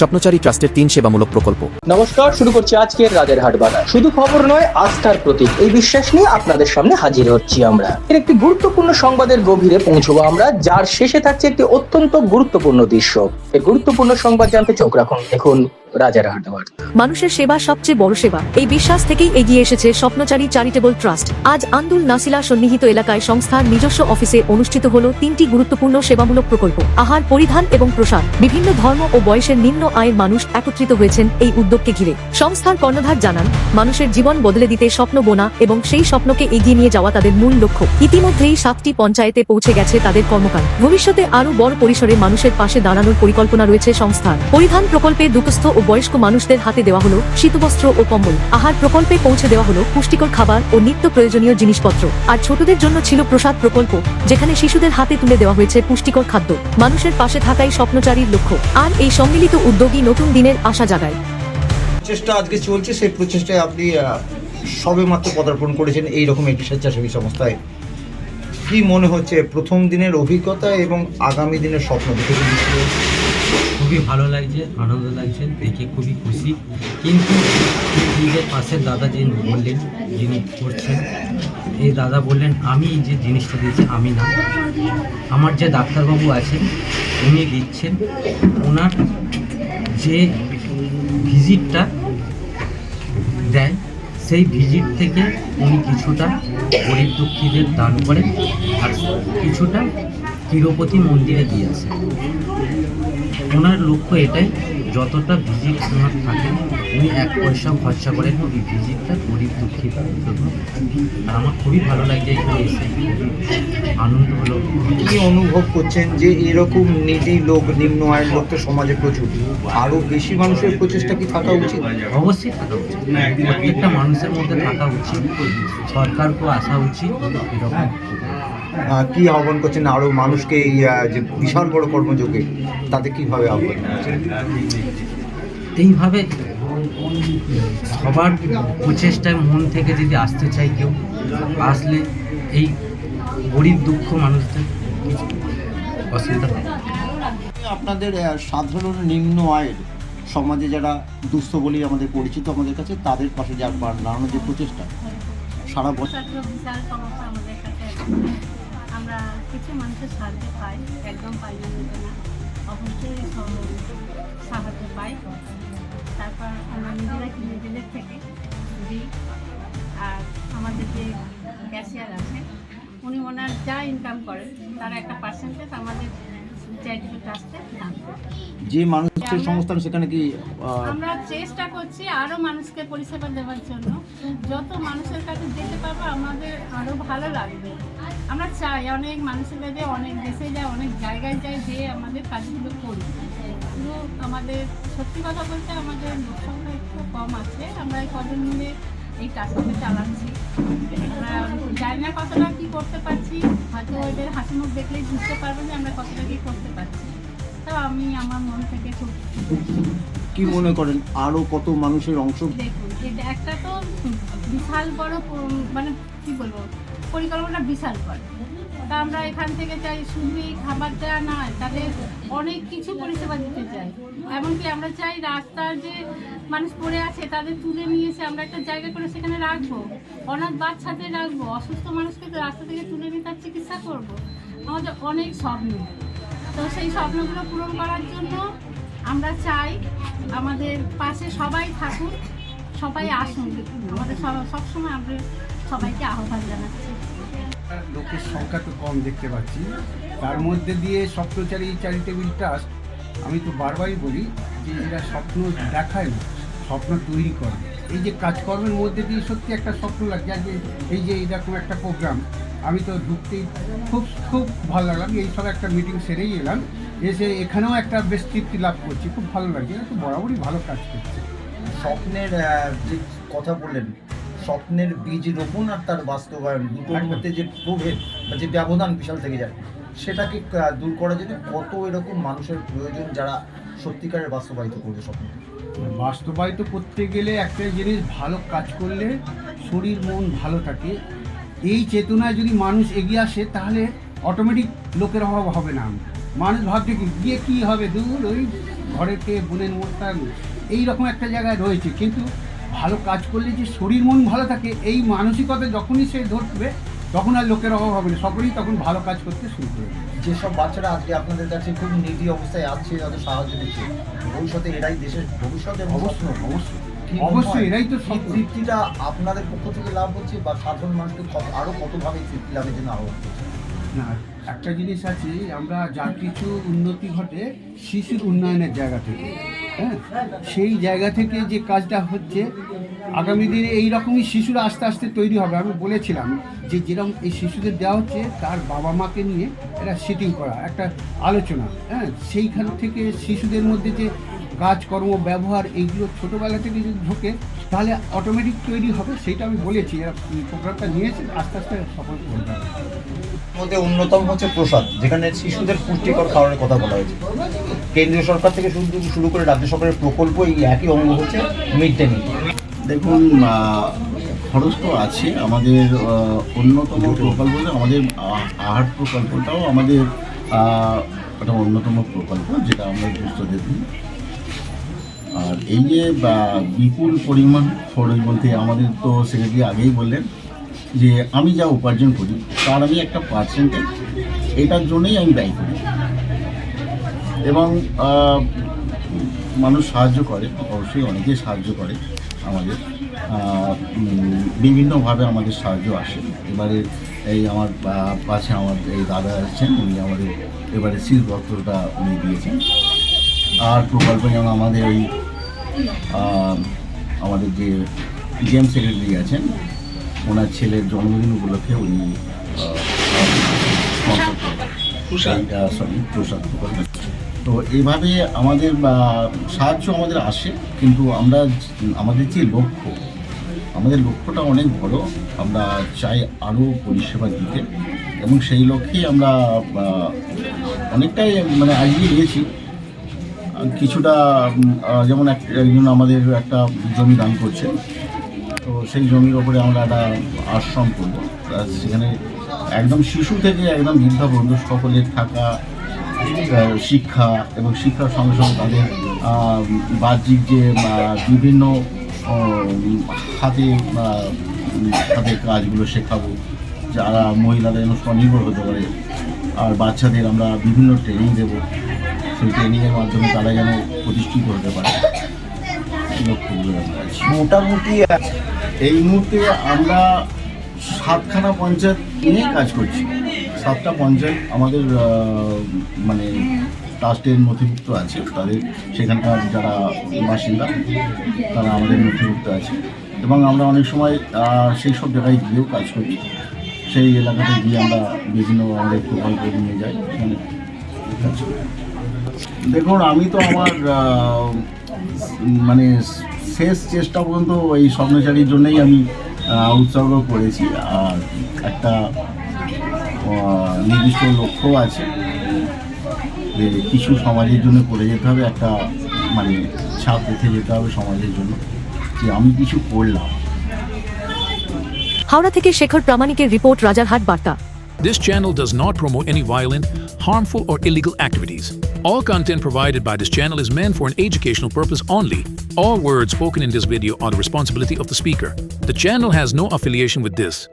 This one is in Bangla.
স্বপ্নচারী ট্রাস্টের তিন সেবামূলক প্রকল্প। নমস্কার, শুরু করছি আজকের রাজের হাট বাজার। শুধু খবর নয়, আস্থার প্রতীক। এই বিশ্বাস নিয়ে আপনাদের সামনে হাজির হচ্ছি আমরা। এর একটি গুরুত্বপূর্ণ সংবাদের গভীরে পৌঁছবো আমরা, যার শেষে থাকছে একটি অত্যন্ত গুরুত্বপূর্ণ দৃশ্য। এই গুরুত্বপূর্ণ সংবাদ জানতে চোখ রাখুন। দেখুন রাজার হাট মানুষের সেবা সবচেয়ে বড় সেবা। এই বিশ্বাস থেকেই এগিয়ে এসেছে স্বপ্নচারী চ্যারিটেবল ট্রাস্ট আজ আন্দুল নাসিলা সন্নিহিত এলাকায় সংস্থার নিজস্ব অফিসে অনুষ্ঠিত হল তিনটি গুরুত্বপূর্ণ সেবামূলক প্রকল্প। আহার পরিধান এবং প্রসাদ। বিভিন্ন ধর্ম ও বয়সের নিম্ন আয়ের মানুষ একত্রিত হয়েছেন এই উদ্যোগকে ঘিরে। সংস্থার কর্ণধার জানান, মানুষের জীবন বদলে দিতে স্বপ্ন বোনা এবং সেই স্বপ্নকে এগিয়ে নিয়ে যাওয়া তাদের মূল লক্ষ্য। ইতিমধ্যেই সাতটি পঞ্চায়েতে পৌঁছে গেছে তাদের কর্মকাণ্ড। ভবিষ্যতে আরও বড় পরিসরে মানুষের পাশে দাঁড়ানোর পরিকল্পনা রয়েছে সংস্থার। পরিধান প্রকল্পে দুঃস্থ ও বয়স্ক মানুষদের হাতে দেওয়া হলো শীতবস্ত্র ও কম্বল। আহার প্রকল্পে পৌঁছে দেওয়া হলো পুষ্টিকর খাবার ও নিত্য প্রয়োজনীয় জিনিসপত্র। আর ছোটদের জন্য ছিল প্রসাদ প্রকল্প, যেখানে শিশুদের হাতে তুলে দেওয়া হয়েছে পুষ্টিকর খাদ্য। মানুষের পাশে থাকাই স্বপ্নচারীর লক্ষ্য। আর এই সম্মিলিত উদ্যোগই নতুন দিনের আশা জাগায়। প্রচেষ্টা আজকে চলছে, সেই প্রচেষ্টায় আপনি সবে মাত্র পদার্পণ করেছেন এই রকম একটি স্বেচ্ছাসেবী সংস্থায়। কি মনে হচ্ছে প্রথম দিনের অভিজ্ঞতা এবং আগামী দিনের স্বপ্ন হচ্ছে? খুবই ভালো লাগছে, আনন্দ লাগছে, দেখে খুবই খুশি। কিন্তু নিজের পাশের দাদা যিনি বললেন, যিনি করছেন, এই দাদা বললেন, আমি যে জিনিসটা দিয়েছি, আমি না। আমার যে ডাক্তারবাবু আছেন উনি দিচ্ছেন ওনার যে ভিজিটটা দেয় সেই ভিজিট থেকে উনি কিছুটা গরিব দুঃখীদের দান করেন, আর কিছুটা তিরুপতি মন্দিরে দিয়ে আসেন ওনার লক্ষ্য এটাই যতটা ভিজিট ওনার থাকে উনি এক পয়সা খরচা করেন ওই ভিজিটটা গরিব দুঃখী আর আমার খুবই ভালো লাগছে এখানে এসে আনন্দ হলো। কি অনুভব করছেন যে এরকম নিডি লোক নিম্ন আয়ের লোক তো সমাজে প্রচুর? আরও বেশি মানুষের প্রচেষ্টা কি থাকা উচিত? অবশ্যই থাকা উচিত। প্রত্যেকটা মানুষের মধ্যে থাকা উচিত। সরকারকেও আসা উচিত। এরকম। কি আহ্বান করছেন আরও মানুষকে এই যে বিশাল বড় কর্মযোগে তাতে কীভাবে আহ্বান এইভাবে সবার প্রচেষ্টায় মন থেকে যদি আসতে চাই কেউ আসলে এই গরিব দুঃখ মানুষদের অসুবিধা না। আপনাদের সাধারণ নিম্ন আয়ের সমাজে যারা দুস্থ বলেই আমাদের পরিচিত আমাদের কাছে তাদের পাশে যা দাঁড়ানোর যে প্রচেষ্টা সারা বছর আমরা কিছু মানুষের সাহায্য পাই, একদম পাই না না। অবশ্যই সাহায্য পাই। তারপর আমরা নিজেরা নিজেদের থেকে দিই। আর আমাদের যে ক্যাশিয়ার আছে, উনি ওনার যা ইনকাম করেন, তার একটা পার্সেন্টেজ আমাদের চ্যারিটেবল ট্রাস্টে দান যে মানুষের সংস্থান সেখানে কি আমরা চেষ্টা করছি আরও মানুষকে পরিষেবা দেওয়ার জন্য। যত মানুষের কাছে যেতে পারব আমাদের আরও ভালো লাগবে। আমরা চাই অনেক মানুষের কাছে অনেক দেশে যায় অনেক জায়গায় যায় যে আমাদের কাজগুলো করি কিন্তু আমাদের সত্যি কথা বলতে আমাদের লোক সংখ্যা একটু কম আছে। আমরা এই কজন মিলে এই কাজটাকে চালাচ্ছি। আমরা জানি না কতটা কি করতে পারছি। হয়তো ওদের হাসি মুখ দেখলেই বুঝতে পারব যে আমরা কতটা কি করতে পারছি। তো আমি আমার মন থেকে খুব কি মনে করেন আরও কত মানুষের অংশ? দেখুন এটা একটা তো বিশাল বড় মানে কি বলব পরিকল্পনা বিশাল বড়। তা আমরা এখান থেকে চাই শুধু এই খাবার দেওয়া নয় তাদের অনেক কিছু পরিষেবা দিতে চাই। এমনকি আমরা চাই রাস্তার যে মানুষ পড়ে আছে তাদের তুলে নিয়ে এসে আমরা একটা জায়গা করে সেখানে রাখব। অনাথ বাচ্চাদের রাখব অসুস্থ মানুষকে তো রাস্তা থেকে তুলে নিয়ে তার চিকিৎসা করব। আমাদের অনেক স্বপ্ন। তো সেই স্বপ্নগুলো পূরণ করার জন্য আমরা চাই আমাদের পাশে সবাই থাকুন সবাই আসুন। আমাদের সব- সবসময় আমরা সবাইকে আহ্বান জানাচ্ছি। লোকের সংখ্যা তো কম দেখতে পাচ্ছি। তার মধ্যে দিয়ে স্বপ্নচারী চ্যারিটেবল ট্রাস্ট, আমি তো বারবারই বলি যে এরা স্বপ্ন দেখায় না, স্বপ্ন তৈরি করে। এই যে কাজকর্মের মধ্যে দিয়ে সত্যি একটা স্বপ্ন লাগছে আজকে এই যে এরকম একটা প্রোগ্রাম আমি তো ঢুকতেই খুব খুব ভালো লাগলাম। এই সব একটা মিটিং সেরেই এলাম। এসে এখানেও একটা বেশ তৃপ্তি লাভ করছি খুব ভালো লাগছে। তো বরাবরই ভালো কাজ করছে। স্বপ্নের যে কথা বললেন স্বপ্নের বীজ রোপণ আর তার বাস্তবায়ন দুটোর মধ্যে যে প্রভেদ বা যে ব্যবধান বিশাল থেকে যায় সেটাকে দূর করার জন্য কত এরকম মানুষের প্রয়োজন যারা সত্যিকারের বাস্তবায়িত করবে স্বপ্ন? বাস্তবায়িত করতে গেলে একটা জিনিস ভালো কাজ করলে শরীর মন ভালো থাকে। এই চেতনায় যদি মানুষ এগিয়ে আসে তাহলে অটোমেটিক লোকের অভাব হবে না। মানুষ ভাবছে কি গিয়ে কী হবে? দূর ওই ঘরের কে বোনের মনটা এইরকম একটা জায়গায় রয়েছে। কিন্তু ভালো কাজ করলে যে শরীর মন ভালো থাকে এই মানসিকতা যখনই সে ধরবে তখন আর লোকের অভাব হবে না। সকলেই তখন ভালো কাজ করতে শুরু করবে। যেসব বাচ্চারা আজকে আপনাদের কাছে খুব নিডি অবস্থায় আছে তাদের সাহায্য দিচ্ছে ভবিষ্যতে এরাই দেশের ভবিষ্যতে অবশ্যই অবশ্যই। অবশ্যই? এরাই তো সব তৃপ্তিটা আপনাদের পক্ষ থেকে লাভ হচ্ছে বা সাধারণ মানুষকে কত- আরও কতভাবে তৃপ্তি লাভের জন্য আহ্বান না একটা জিনিস আছে আমরা যা কিছু উন্নতি ঘটে শিশুর উন্নয়নের জায়গা থেকে হ্যাঁ? সেই জায়গা থেকে যে কাজটা হচ্ছে আগামী দিনে এই রকমই শিশুরা আস্তে আস্তে তৈরি হবে। আমি বলেছিলাম যে যেরকম এই শিশুদের দেওয়া হচ্ছে তার বাবা মাকে নিয়ে একটা সিটিং করা একটা আলোচনা হ্যাঁ? সেইখান থেকে শিশুদের মধ্যে যে কাজকর্ম ব্যবহার এইগুলো ছোটোবেলা থেকে যদি ঢোকে তাহলে অটোমেটিক তৈরি হবে সেটা আমি বলেছি। এরা প্রোগ্রামটা নিয়েছে আস্তে আস্তে সফল করবে মধ্যে অন্যতম হচ্ছে প্রসাদ যেখানে শিশুদের পুষ্টিকর খাবারের কথা বলা হয়েছে। কেন্দ্রীয় সরকার থেকে শুরু শুরু করে রাজ্য সরকারের প্রকল্প এই একই অঙ্গ হচ্ছে মিড ডে মিল। দেখুন খরচ তো আছে। আমাদের অন্যতম প্রকল্প আমাদের আহার প্রকল্পটাও আমাদের একটা অন্যতম প্রকল্প যেটা আমরা দুস্থদের দিই আর এই যে বিপুল পরিমাণ খরচ বলতে আমাদের তো সেক্রেটারি আগেই বললেন যে, আমি যা উপার্জন করি, তার আমি একটা পার্সেন্টেজ এটার জন্যই আমি ব্যয় করি। এবং মানুষ সাহায্য করে, অবশ্যই অনেকেই সাহায্য করে আমাদের। বিভিন্নভাবে আমাদের সাহায্য আসে। এবারে এই আমার পাশে আমার এই দাদা আছেন, উনি আমাদের এবারে শীতবস্ত্রটা উনি দিয়েছেন। আর প্রকল্প যেমন আমাদের ওই আমাদের যে গেম সেক্রেটারি আছেন ওনার ছেলের জন্মদিন উপলক্ষে উনি সরি প্রসাদ প্রকল্প। তো এইভাবে আমাদের বা, সাহায্য আমাদের আসে কিন্তু আমরা আমাদের যে লক্ষ্য আমাদের লক্ষ্যটা অনেক বড়। আমরা চাই আরও পরিষেবা দিতে। এবং সেই লক্ষ্যেই আমরা অনেকটাই মানে এগিয়ে গিয়েছি। কিছুটা যেমন এক- একজন আমাদের একটা জমি দান করছে, তো সেই জমির ওপরে আমরা একটা আশ্রম করব। সেখানে একদম শিশু থেকে একদম বৃদ্ধা পর্যন্ত সকলের থাকা শিক্ষা এবং শিক্ষার সঙ্গে সঙ্গে তাদের বাহ্যিক যে বিভিন্ন হাতে হাতের কাজগুলো শেখাবো, যারা মহিলাদের স্বনির্ভর হতে পারে, আর বাচ্চাদের আমরা বিভিন্ন ট্রেনিং দেবো। সেই ট্রেনিংয়ের মাধ্যমে তারা যেন প্রতিষ্ঠিত হতে পারে। মোটামুটি এই মুহূর্তে আমরা সাতখানা পঞ্চায়েত নিয়ে কাজ করছি। সাতটা পঞ্চায়েত আমাদের মানে ট্রাস্টের নথিভুক্ত আছে। তাদের সেখানকার যারা বাসিন্দা, তারা আমাদের নথিভুক্ত আছে। এবং আমরা অনেক সময় সেই সব জায়গায় গিয়েও কাজ করি সেই এলাকাতে গিয়ে আমরা বিভিন্ন আমাদের প্রকল্প নিয়ে যাই। সেখানে কাজ করি দেখুন আমি তো আমার মানে শেষ চেষ্টা পর্যন্ত এই স্বপ্নচারীর জন্যই আমি উৎসর্গ করেছি। আর একটা নির্দিষ্ট লক্ষ্য আছে যে কিছু সমাজের জন্য করে যেতে হবে একটা মানে ছাপ রেখে যেতে হবে সমাজের জন্য যে আমি কিছু করলাম। হাওড়া থেকে শেখর প্রামাণিকের রিপোর্ট রাজারহাট বার্তা। This channel does not promote any violent, harmful, or illegal activities. All content provided by this channel is meant for an educational purpose only. All words spoken in this video are the responsibility of the speaker. The channel has no affiliation with this.